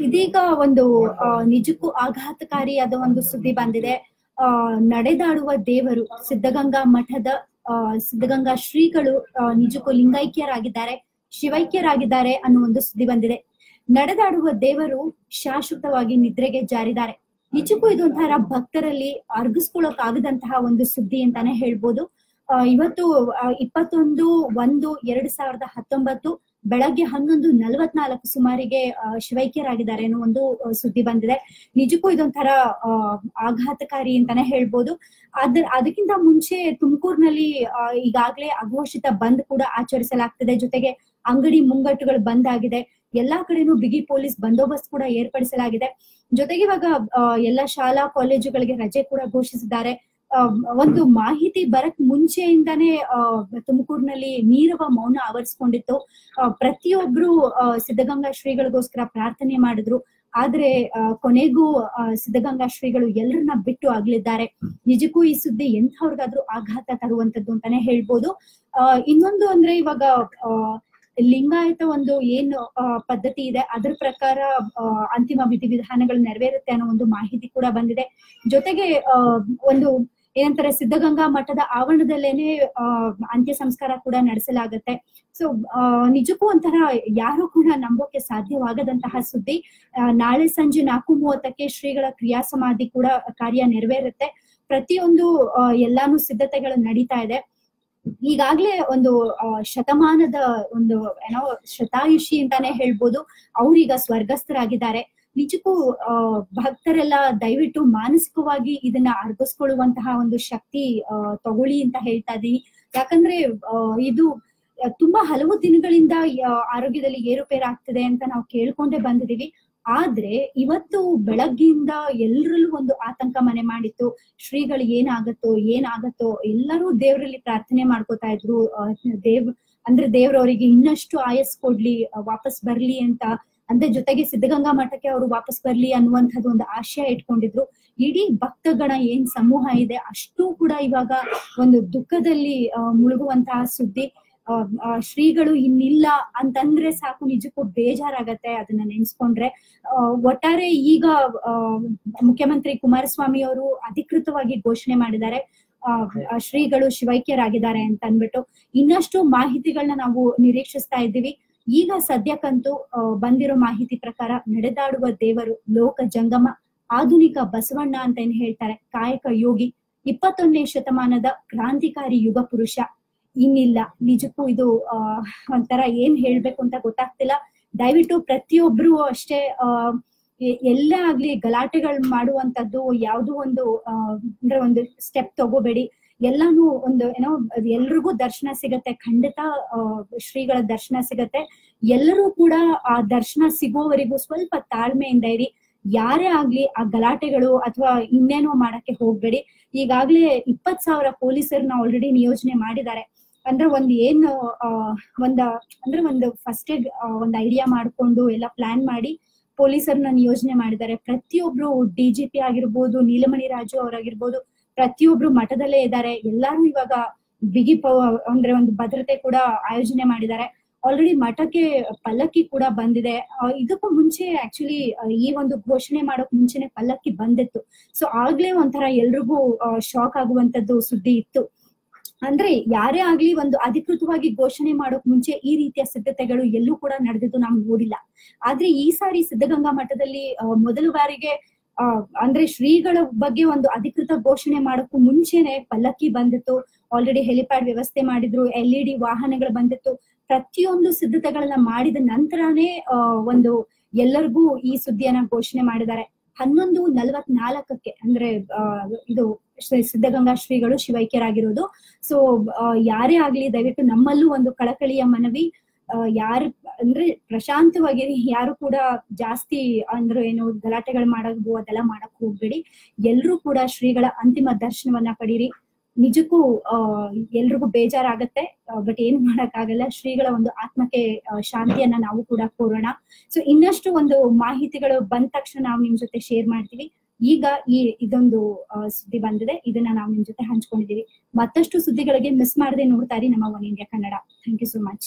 ಇದೀಗ ಒಂದು ನಿಜಕ್ಕೂ ಆಘಾತಕಾರಿಯಾದ ಒಂದು ಸುದ್ದಿ ಬಂದಿದೆ. ಆ, ನಡೆದಾಡುವ ದೇವರು ಸಿದ್ಧಗಂಗಾ ಮಠದ ಸಿದ್ಧಗಂಗಾ ಶ್ರೀಗಳು ನಿಜಕ್ಕೂ ಲಿಂಗೈಕ್ಯರಾಗಿದ್ದಾರೆ, ಶಿವೈಕ್ಯರಾಗಿದ್ದಾರೆ ಅನ್ನೋ ಒಂದು ಸುದ್ದಿ ಬಂದಿದೆ. ನಡೆದಾಡುವ ದೇವರು ಶಾಶ್ವತವಾಗಿ ನಿದ್ರೆಗೆ ಜಾರಿದ್ದಾರೆ. ನಿಜಕ್ಕೂ ಇದೊಂಥರ ಭಕ್ತರಲ್ಲಿ ಅರ್ಗಿಸ್ಕೊಳಕ್ ಆಗದಂತಹ ಒಂದು ಸುದ್ದಿ ಅಂತಾನೆ ಹೇಳ್ಬೋದು. ಇವತ್ತು ಇಪ್ಪತ್ತೊಂದು ಒಂದು ಎರಡ್ ಸಾವಿರದ ಹತ್ತೊಂಬತ್ತು ಬೆಳಗ್ಗೆ ಹನ್ನೊಂದು ನಲವತ್ನಾಲ್ಕು ಸುಮಾರಿಗೆ ಶಿವೈಕ್ಯರಾಗಿದ್ದಾರೆ ಅನ್ನೋ ಒಂದು ಸುದ್ದಿ ಬಂದಿದೆ. ನಿಜಕ್ಕೂ ಇದೊಂಥರ ಆಘಾತಕಾರಿ ಅಂತಾನೆ ಹೇಳ್ಬೋದು. ಅದ್ ಅದಕ್ಕಿಂತ ಮುಂಚೆ ತುಮಕೂರಿನಲ್ಲಿ ಈಗಾಗಲೇ ಅಘೋಷಿತ ಬಂದ್ ಕೂಡ ಆಚರಿಸಲಾಗ್ತಿದೆ. ಜೊತೆಗೆ ಅಂಗಡಿ ಮುಂಗಟ್ಟುಗಳು ಬಂದ್ ಆಗಿದೆ. ಎಲ್ಲಾ ಕಡೆನೂ ಬಿಗಿ ಪೊಲೀಸ್ ಬಂದೋಬಸ್ತ್ ಕೂಡ ಏರ್ಪಡಿಸಲಾಗಿದೆ. ಜೊತೆಗೆ ಇವಾಗ ಎಲ್ಲಾ ಶಾಲಾ ಕಾಲೇಜುಗಳಿಗೆ ರಜೆ ಕೂಡ ಘೋಷಿಸಿದ್ದಾರೆ. ಒಂದು ಮಾಹಿತಿ ಬರಕ್ ಮುಂಚೆಯಿಂದಾನೆ ತುಮಕೂರಿನಲ್ಲಿ ನೀರವ ಮೌನ ಆವರಿಸ್ಕೊಂಡಿತ್ತು. ಪ್ರತಿಯೊಬ್ರು ಸಿದ್ಧಗಂಗಾ ಶ್ರೀಗಳಿಗೋಸ್ಕರ ಪ್ರಾರ್ಥನೆ ಮಾಡಿದ್ರು. ಆದ್ರೆ ಕೊನೆಗೂ ಸಿದ್ಧಗಂಗಾ ಶ್ರೀಗಳು ಎಲ್ಲರನ್ನ ಬಿಟ್ಟು ಆಗ್ಲಿದ್ದಾರೆ ನಿಜಕ್ಕೂ ಈ ಸುದ್ದಿ ಎಂಥವ್ರಿಗಾದ್ರೂ ಆಘಾತ ತರುವಂತದ್ದು ಅಂತಾನೆ ಹೇಳ್ಬೋದು. ಇನ್ನೊಂದು ಅಂದ್ರೆ ಇವಾಗ ಲಿಂಗಾಯತ ಒಂದು ಏನು ಪದ್ಧತಿ ಇದೆ, ಅದ್ರ ಪ್ರಕಾರ ಅಂತಿಮ ವಿಧಿವಿಧಾನಗಳು ನೆರವೇರುತ್ತೆ ಅನ್ನೋ ಒಂದು ಮಾಹಿತಿ ಕೂಡ ಬಂದಿದೆ. ಜೊತೆಗೆ ಒಂದು ಏನಂತಾರೆ, ಸಿದ್ಧಗಂಗಾ ಮಠದ ಆವರಣದಲ್ಲೇನೆ ಅಂತ್ಯ ಸಂಸ್ಕಾರ ಕೂಡ ನಡೆಸಲಾಗತ್ತೆ. ಸೊ ನಿಜಕ್ಕೂ ಒಂಥರ ಯಾರು ಕೂಡ ನಂಬೋಕೆ ಸಾಧ್ಯವಾಗದಂತಹ ಸುದ್ದಿ. ನಾಳೆ ಸಂಜೆ ನಾಲ್ಕು ಮೂವತ್ತಕ್ಕೆ ಶ್ರೀಗಳ ಕ್ರಿಯಾ ಸಮಾಧಿ ಕೂಡ ಕಾರ್ಯ ನೆರವೇರುತ್ತೆ. ಪ್ರತಿಯೊಂದು ಎಲ್ಲಾನು ಸಿದ್ಧತೆಗಳು ನಡೀತಾ ಇದೆ. ಈಗಾಗ್ಲೇ ಒಂದು ಶತಮಾನದ ಒಂದು, ಏನೋ ಶತಾಯುಷಿ ಅಂತಾನೆ ಹೇಳ್ಬೋದು. ಅವ್ರೀಗ ಸ್ವರ್ಗಸ್ಥರಾಗಿದ್ದಾರೆ. ನಿಜಕ್ಕೂ ಭಕ್ತರೆಲ್ಲ ದಯವಿಟ್ಟು ಮಾನಸಿಕವಾಗಿ ಇದನ್ನ ಅರ್ಗಿಸ್ಕೊಳ್ಳುವಂತಹ ಒಂದು ಶಕ್ತಿ ತಗೊಳ್ಳಿ ಅಂತ ಹೇಳ್ತಾ ಇದೀನಿ ಯಾಕಂದ್ರೆ ಇದು ತುಂಬಾ ಹಲವು ದಿನಗಳಿಂದ ಆರೋಗ್ಯದಲ್ಲಿ ಏರುಪೇರಾಗ್ತದೆ ಅಂತ ನಾವು ಕೇಳ್ಕೊಂಡೇ ಬಂದಿದೀವಿ ಆದ್ರೆ, ಇವತ್ತು ಬೆಳಗ್ಗೆಯಿಂದ ಎಲ್ರಲ್ಲೂ ಒಂದು ಆತಂಕ ಮನೆ ಮಾಡಿತ್ತು. ಶ್ರೀಗಳು ಏನಾಗತ್ತೋ ಏನಾಗತ್ತೋ, ಎಲ್ಲರೂ ದೇವರಲ್ಲಿ ಪ್ರಾರ್ಥನೆ ಮಾಡ್ಕೋತಾ ಇದ್ರು. ದೇವ್, ಅಂದ್ರೆ ದೇವ್ರವರಿಗೆ ಇನ್ನಷ್ಟು ಆಯಸ್ ಕೊಡ್ಲಿ, ವಾಪಸ್ ಬರ್ಲಿ ಅಂತ ಅಂದ್ರೆ ಜೊತೆಗೆ ಸಿದ್ಧಗಂಗಾ ಮಠಕ್ಕೆ ಅವರು ವಾಪಸ್ ಬರ್ಲಿ ಅನ್ನುವಂಥದ್ದು ಒಂದು ಆಶಯ ಇಟ್ಕೊಂಡಿದ್ರು. ಇಡೀ ಭಕ್ತಗಣ ಏನ್ ಸಮೂಹ ಇದೆ ಅಷ್ಟು ಕೂಡ ಇವಾಗ ಒಂದು ದುಃಖದಲ್ಲಿ ಮುಳುಗುವಂತಹ ಸುದ್ದಿ. ಶ್ರೀಗಳು ಇನ್ನಿಲ್ಲ ಅಂತಂದ್ರೆ ಸಾಕು, ನಿಜಕ್ಕೂ ಬೇಜಾರಾಗತ್ತೆ ಅದನ್ನ ನೆನ್ಸ್ಕೊಂಡ್ರೆ. ಒಟ್ಟಾರೆ ಈಗ ಮುಖ್ಯಮಂತ್ರಿ ಕುಮಾರಸ್ವಾಮಿ ಅವರು ಅಧಿಕೃತವಾಗಿ ಘೋಷಣೆ ಮಾಡಿದ್ದಾರೆ. ಶ್ರೀಗಳು ಶಿವೈಕ್ಯರಾಗಿದ್ದಾರೆ ಅಂತ ಅಂದ್ಬಿಟ್ಟು ಇನ್ನಷ್ಟು ಮಾಹಿತಿಗಳನ್ನ ನಾವು ನಿರೀಕ್ಷಿಸ್ತಾ ಇದ್ದೀವಿ. ಈಗ ಸದ್ಯಕ್ಕಂತೂ ಬಂದಿರೋ ಮಾಹಿತಿ ಪ್ರಕಾರ ನಡೆದಾಡುವ ದೇವರು ಲೋಕ ಜಂಗಮ, ಆಧುನಿಕ ಬಸವಣ್ಣ ಅಂತ ಏನ್ ಹೇಳ್ತಾರೆ. ಕಾಯಕ ಯೋಗಿ, ಇಪ್ಪತ್ತೊಂದನೇ ಶತಮಾನದ ಕ್ರಾಂತಿಕಾರಿ ಯುಗ ಪುರುಷ. ಇನ್ನಿಲ್ಲ, ನಿಜಕ್ಕೂ ಇದು ಒಂಥರ ಏನ್ ಹೇಳ್ಬೇಕು ಅಂತ ಗೊತ್ತಾಗ್ತಿಲ್ಲ. ದಯವಿಟ್ಟು ಪ್ರತಿಯೊಬ್ರು ಅಷ್ಟೇ ಎ- ಎಲ್ಲೇ ಆಗ್ಲಿ ಗಲಾಟೆಗಳು ಮಾಡುವಂತದ್ದು ಯಾವ್ದು ಒಂದು ಅಂದ್ರೆ ಒಂದು ಸ್ಟೆಪ್ ತಗೋಬೇಡಿ. ಎಲ್ಲಾನು ಒಂದು ಏನೋ ಎಲ್ರಿಗೂ ದರ್ಶನ ಸಿಗತ್ತೆ. ಖಂಡಿತ ಶ್ರೀಗಳ ದರ್ಶನ ಸಿಗತ್ತೆ. ಎಲ್ಲರೂ ಕೂಡ ಆ ದರ್ಶನ ಸಿಗೋವರೆಗೂ ಸ್ವಲ್ಪ ತಾಳ್ಮೆಯಿಂದ ಇರಿ. ಯಾರೇ ಆಗ್ಲಿ ಆ ಗಲಾಟೆಗಳು ಅಥವಾ ಇನ್ನೇನೋ ಮಾಡಕ್ಕೆ ಹೋಗ್ಬೇಡಿ. ಈಗಾಗ್ಲೇ ಇಪ್ಪತ್ ಸಾವಿರ ಪೊಲೀಸರನ್ನ ಆಲ್ರೆಡಿ ನಿಯೋಜನೆ ಮಾಡಿದ್ದಾರೆ. ಅಂದ್ರೆ ಒಂದ್ ಏನ್ ಒಂದ, ಅಂದ್ರೆ ಒಂದು ಫಸ್ಟ್ ಒಂದ್ ಐಡಿಯಾ ಮಾಡ್ಕೊಂಡು ಎಲ್ಲ ಪ್ಲಾನ್ ಮಾಡಿ ಪೊಲೀಸರನ್ನ ನಿಯೋಜನೆ ಮಾಡಿದ್ದಾರೆ. ಪ್ರತಿಯೊಬ್ರು ಡಿಜಿಪಿ ಆಗಿರ್ಬೋದು, ನೀಲಮಣಿ ರಾಜು ಅವರಾಗಿರ್ಬೋದು ಪ್ರತಿಯೊಬ್ರು ಮಠದಲ್ಲೇ ಇದ್ದಾರೆ. ಎಲ್ಲಾರು ಇವಾಗ ಬಿಗಿ ಅಂದ್ರೆ ಒಂದು ಭದ್ರತೆ ಕೂಡ ಆಯೋಜನೆ ಮಾಡಿದ್ದಾರೆ. ಆಲ್ರೆಡಿ ಮಠಕ್ಕೆ ಪಲ್ಲಕ್ಕಿ ಕೂಡ ಬಂದಿದೆ. ಇದಕ್ಕೂ ಮುಂಚೆ ಆಕ್ಚುಲಿ ಈ ಒಂದು ಘೋಷಣೆ ಮಾಡೋಕ್ ಮುಂಚೆನೆ ಪಲ್ಲಕ್ಕಿ ಬಂದಿತ್ತು. ಸೊ ಆಗ್ಲೇ ಒಂಥರ ಎಲ್ರಿಗೂ ಶಾಕ್ ಆಗುವಂತದ್ದು ಸುದ್ದಿ ಇತ್ತು. ಅಂದ್ರೆ ಯಾರೇ ಆಗ್ಲಿ ಒಂದು ಅಧಿಕೃತವಾಗಿ ಘೋಷಣೆ ಮಾಡೋಕ್ ಮುಂಚೆ ಈ ರೀತಿಯ ಸಿದ್ಧತೆಗಳು ಎಲ್ಲೂ ಕೂಡ ನಡೆದಿದ್ದು ನಾವು ನೋಡಿಲ್ಲ. ಆದ್ರೆ ಈ ಸಾರಿ ಸಿದ್ಧಗಂಗಾ ಮಠದಲ್ಲಿ ಮೊದಲ ಬಾರಿಗೆ ಅಂದ್ರೆ ಶ್ರೀಗಳ ಬಗ್ಗೆ ಒಂದು ಅಧಿಕೃತ ಘೋಷಣೆ ಮಾಡೋಕ್ಕೂ ಮುಂಚೆನೆ ಪಲ್ಲಕ್ಕಿ ಬಂದಿತ್ತು. ಆಲ್ರೆಡಿ ಹೆಲಿಪ್ಯಾಡ್ ವ್ಯವಸ್ಥೆ ಮಾಡಿದ್ರು ಎಲ್ ಇ ಡಿ ವಾಹನಗಳು ಬಂದಿತ್ತು. ಪ್ರತಿಯೊಂದು ಸಿದ್ಧತೆಗಳನ್ನ ಮಾಡಿದ ನಂತರನೇ ಒಂದು ಎಲ್ಲರಿಗೂ ಈ ಸುದ್ದಿಯನ್ನ ಘೋಷಣೆ ಮಾಡಿದ್ದಾರೆ. ಹನ್ನೊಂದು ನಲವತ್ನಾಲ್ಕಕ್ಕೆ, ಅಂದ್ರೆ ಇದು ಸಿದ್ಧಗಂಗಾ ಶ್ರೀಗಳು ಶಿವೈಕ್ಯರಾಗಿರೋದು. ಸೊ ಯಾರೇ ಆಗ್ಲಿ ದಯವಿಟ್ಟು ನಮ್ಮಲ್ಲೂ ಒಂದು ಕಳಕಳಿಯ ಮನವಿ ಯಾರು, ಅಂದ್ರೆ ಪ್ರಶಾಂತವಾಗಿ ಯಾರು ಕೂಡ ಜಾಸ್ತಿ ಅಂದ್ರೆ ಏನು ಗಲಾಟೆಗಳು ಮಾಡೋದು ಅದೆಲ್ಲ ಮಾಡಕ್ ಹೋಗ್ಬೇಡಿ. ಎಲ್ರೂ ಕೂಡ ಶ್ರೀಗಳ ಅಂತಿಮ ದರ್ಶನವನ್ನ ಪಡೀರಿ. ನಿಜಕ್ಕೂ ಅಹ್ ಎಲ್ರಿಗೂ ಬೇಜಾರಾಗತ್ತೆ. ಬಟ್ ಏನು ಮಾಡಕ್ಕಾಗಲ್ಲ. ಶ್ರೀಗಳ ಒಂದು ಆತ್ಮಕ್ಕೆ ಶಾಂತಿಯನ್ನ ನಾವು ಕೂಡ ಕೋರೋಣ ಸೊ ಇನ್ನಷ್ಟು ಒಂದು ಮಾಹಿತಿಗಳು ಬಂದ ತಕ್ಷಣ ನಾವು ನಿಮ್ ಜೊತೆ ಶೇರ್ ಮಾಡ್ತೀವಿ. ಈಗ ಈ, ಇದೊಂದು ಸುದ್ದಿ ಬಂದಿದೆ. ಇದನ್ನ ನಾವು ನಿಮ್ ಜೊತೆ ಹಂಚ್ಕೊಂಡಿದೀವಿ. ಮತ್ತಷ್ಟು ಸುದ್ದಿಗಳಿಗೆ ಮಿಸ್ ಮಾಡದೆ ನೋಡ್ತಾ ಇರಿ ನಮ್ಮ one India Kannada. Thank you so much